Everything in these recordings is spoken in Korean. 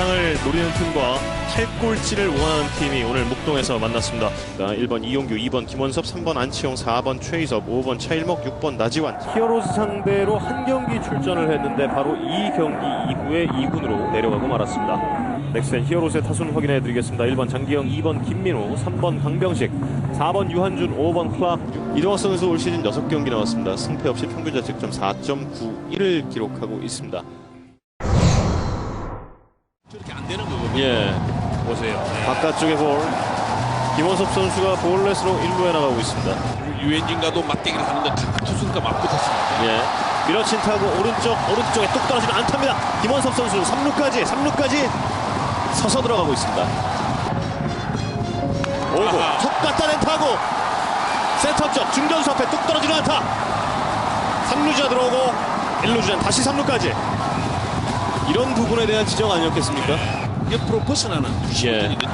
이상을 노리는 팀과 8골치를 원하는 팀이 오늘 목동에서 만났습니다. 1번 이용규, 2번 김원섭, 3번 안치홍, 4번 최희섭, 5번 차일목, 6번 나지완. 히어로즈 상대로 한 경기 출전을 했는데 바로 이 경기 이후에 2군으로 내려가고 말았습니다. 넥센 히어로즈의 타순 확인해 드리겠습니다. 1번 장기영, 2번 김민호, 3번 강병식, 4번 유한준, 5번 클락. 이동학 선수 올 시즌 6경기 나왔습니다. 승패 없이 평균 자책점 4.91을 기록하고 있습니다. 저렇게 안 되는 거거든요. 예. 보세요. 네. 바깥쪽에 볼. 김원섭 선수가 볼넷으로 1루에 나가고 있습니다. 유엔진과도 맞대기를 하는데 각 투수가 맞붙었습니다. 예. 밀어친 타고 오른쪽, 오른쪽에 뚝 떨어지는 안타입니다. 김원섭 선수 3루까지, 3루까지 서서 들어가고 있습니다. 오고. 속 갖다 낸 타고 센터 쪽 중전수 앞에 뚝 떨어지는 안타. 3루주자 들어오고 1루주자 다시 3루까지. 이런 부분에 대한 지적 아니었겠습니까? 옆으로 벗어나는 예. 이렇게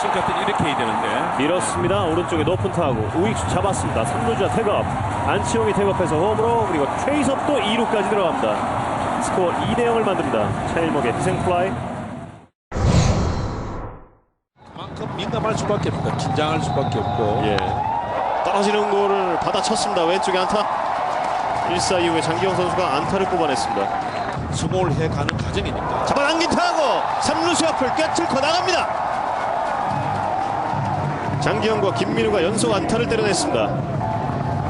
싱카트는 이렇게 해야 되는데 밀었습니다. 오른쪽에 높은 타구 우익수 잡았습니다. 3루자 태업 안치홍이 태업해서 홈으로 그리고 최희섭도 2루까지 들어갑니다. 스코어 2대 0을 만듭니다. 차일목의 희생플라이 그만큼 민감할 수밖에 없고 긴장할 수밖에 없고 예. 떨어지는 골을 받아쳤습니다. 왼쪽에 안타 1사 이후에 장기영 선수가 안타를 뽑아냈습니다. 수고를 해가는 과정이니까 잡아당긴 타고 3루수 앞을 꿰뚫고 나갑니다. 장기영과 김민우가 연속 안타를 때려냈습니다.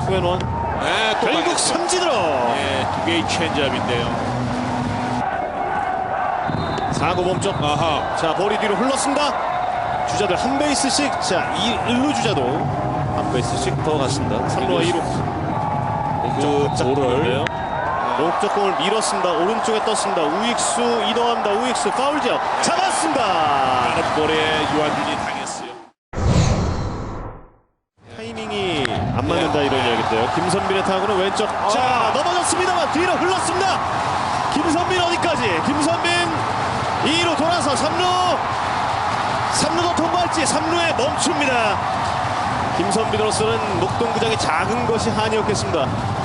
투앤원 네, 또 결국. 삼진으로 예, 두 개의 체인지업인데요. 사구 몸쪽 아하. 자 볼이 뒤로 흘렀습니다 주자들 한 베이스씩 자 1루 주자도 한 베이스씩 더 갔습니다 3루와 2루 그 볼을 목적 공을 밀었습니다. 오른쪽에 떴습니다. 우익수 이동합니다. 우익수 파울 지역. 잡았습니다. 다른 볼에 유한준이 당했어요. 타이밍이 안 맞는다 이런 이야기인데요. 김선빈의 타구는 왼쪽. 자 넘어졌습니다만 뒤로 흘렀습니다. 김선빈 어디까지? 김선빈 2루 돌아서 3루. 3루도 통과할지 3루에 멈춥니다. 김선빈으로서는 목동구장이 작은 것이 한이었겠습니다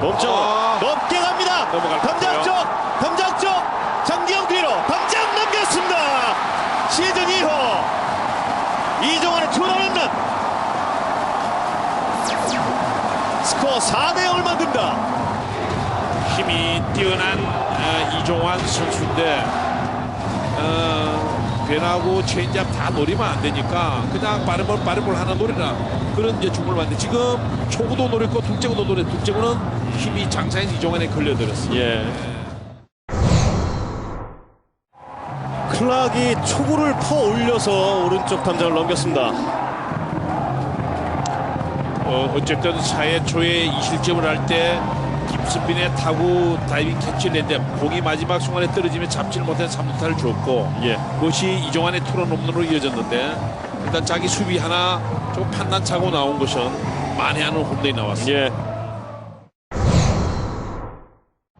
멈춰 아. 높게 갑니다. 담장. 쪽 담장 쪽 장기영 뒤로 담장 넘겼습니다. 시즌 2호 이종환의 투런 홈런. 스코어 4대 0을 만듭니다. 힘이 뛰어난 어, 이종환 선수인데 어, 변하고 체인지업 다 노리면 안 되니까 그냥 빠른 볼 빠른 볼 하나 노리라 그런 이제 주문을 받는데 지금 초구도 노렸고 둘째구도 노렸 둘째구는 힘이 장사인 이종환에 걸려들었어요. 예. 클락이 초구를 퍼 올려서 오른쪽 담장을 넘겼습니다 어, 어쨌든 4회 초에 이 실점을 할 때 김선빈의 타구 다이빙 캐치를 했는데 공이 마지막 순간에 떨어지면 잡지를 못해서 3루타를 줬고 예. 그것이 이종환의 투런 홈런으로 이어졌는데 일단 자기 수비 하나 좀 판단차고 나온 것은 만회하는 홈런이 나왔어요. 예.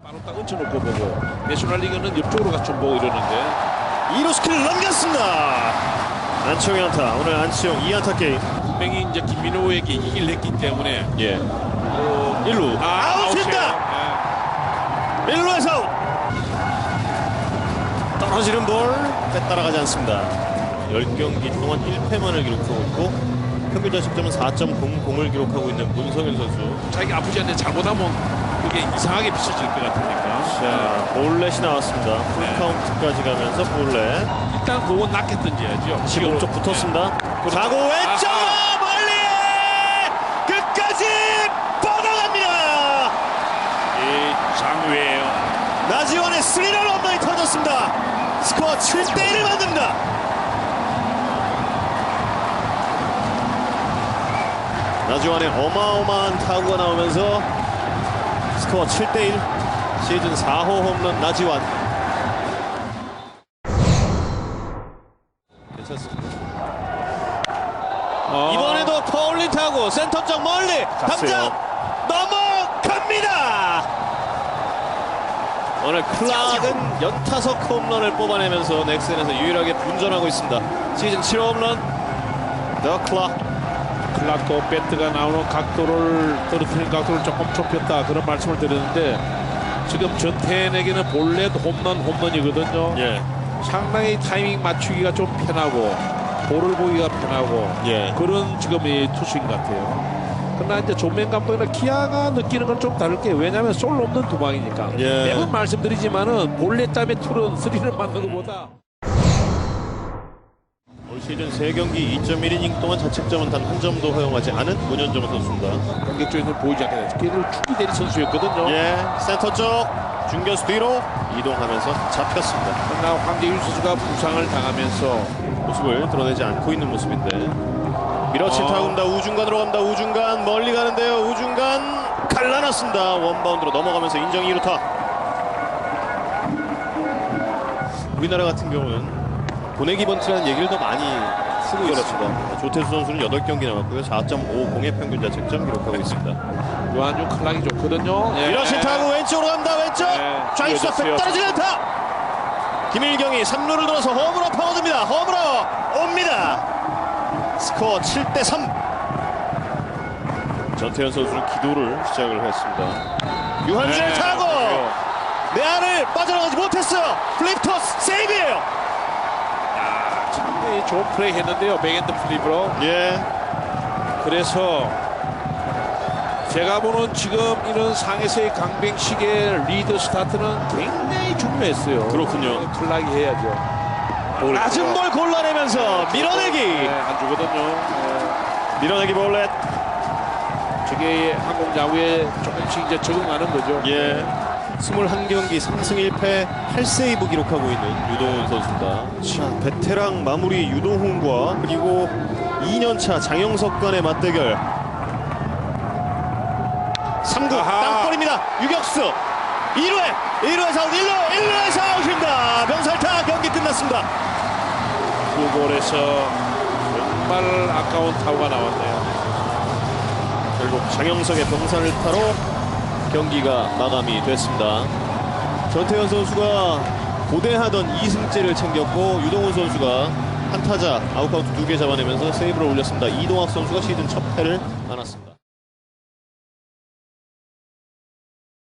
바로 딱 얹혀놓고 보고 내셔널리그는 옆쪽으로 같이 보고 이러는데. 2루 스킬을 넘겼습니다. 안치홍의 안타. 오늘 안치홍 2안타 게임. 분명히 이제 김민호에게 이기를 했기 때문에. 예. 어, 1루. 아, 아웃입니다. 아웃이에요. 1루에서 아웃 떨어지는 볼 빼따라가지 않습니다 10경기 동안 1패만을 기록하고 있고 평균 자책점은 4.00을 기록하고 있는 문성일 선수 예. 자기가 아프지 않는데 잘못하면 그게 이상하게 비춰질 것 같으니까 자 볼넷이 나왔습니다 네. 풀카운트까지 가면서 볼넷 일단 그건 낫게 던져야죠. 15쪽 붙었습니다 그렇죠. 자고 왼쪽 아하. 멀리 끝까지 뻗어갑니다 이 장외예요. 나지원의 스리런 홈런이 터졌습니다 스코어 7대1을 만듭니다 나지원의 어마어마한 타구가 나오면서 스코어 7대1 시즌 4호 홈런 나지완 괜찮습니다 어, 이번에도 퍼올린 타구 센터 쪽 멀리. 담장 넘어갑니다. 오늘 클락은 연타석 홈런을 뽑아내면서 넥센에서 유일하게 분전하고 있습니다. 시즌 7호 홈런 더 클락 클락도 배트가 나오는 각도를 떨어뜨리는 각도를 조금 좁혔다 그런 말씀을 드렸는데 지금 전태현에게는 볼넷 홈런 홈런이거든요. 예. 상당히 타이밍 맞추기가 좀 편하고 볼을 보기가 편하고 예. 그런 지금 이 투수인 것 같아요. 그러나 이제 조명 감독이나 기아가 느끼는 건 좀 다를 게 왜냐하면 솔로 없는 두 방이니까 예. 매번 말씀드리지만은 볼넷 다음에 투런 쓰리를 맞는 것보다 올 시즌 3경기 2.1이닝 동안 자책점은 단 한 점도 허용하지 않은 문현정 선수입니다. 공격적인 보이지 않게. 걔를 축구 대리 선수였거든요. 예. 센터 쪽 중견수 뒤로 이동하면서 잡혔습니다. 그러나 황재윤 선수가 부상을 당하면서 모습을 드러내지 않고 있는 모습인데 밀어친 어. 타구 갑니다. 우중간으로 갑니다. 우중간 멀리 가는데요. 우중간 갈라놨습니다. 원바운드로 넘어가면서 인정 2루타. 우리나라 같은 경우는 보내기 번트라는 얘기를 더 많이 쓰고 있습니다. 조태수 선수는 8경기 남았고요. 4.50의 평균 자책점 기록하고 있습니다. 요한준 클락이 좋거든요. 예. 밀어친 타구 왼쪽으로 갑니다. 왼쪽 네, 좌익수 앞에. 떨어지는 안타. 김일경이 3루를 돌아서 홈으로 파고듭니다. 홈으로 옵니다. 스코어 7대 3. 전태현 선수는 기도를 시작을 했습니다. 유한준의 네, 타구 그래요. 내안을 빠져나가지 못했어요. 플립토스 좋은 플레이 했는데요. 백엔드 플립으로. 예, 그래서 제가 보는 지금 이런 상에서의 강백식의 리드 스타트는 굉장히 중요했어요. 그렇군요. 클락이 해야죠. 볼 낮은 볼 골라내면서 밀어내기. 네, 안 주거든요. 네. 밀어내기 볼렛. 저게 항공야구에 조금씩 이제 적응하는 거죠. 예. 21경기 3승 1패 8세이브 기록하고 있는 유동훈 선수입니다. 자, 베테랑 마무리 유동훈과 그리고 2년차 장영석 간의 맞대결. 3구 아하. 땅볼입니다. 유격수 1루에 1루에서 아웃 1루 1루에서 아웃입니다. 병살타 경기 끝났습니다. 그 볼에서 정말 아까운 타구가 나왔네요. 결국 장영석의 병살을 타로 경기가 마감이 됐습니다. 전태현 선수가 고대하던 2승째를 챙겼고 유동훈 선수가 한 타자 아웃카운트 2개 잡아내면서 세이브를 올렸습니다. 이동학 선수가 시즌 첫 패를 안았습니다.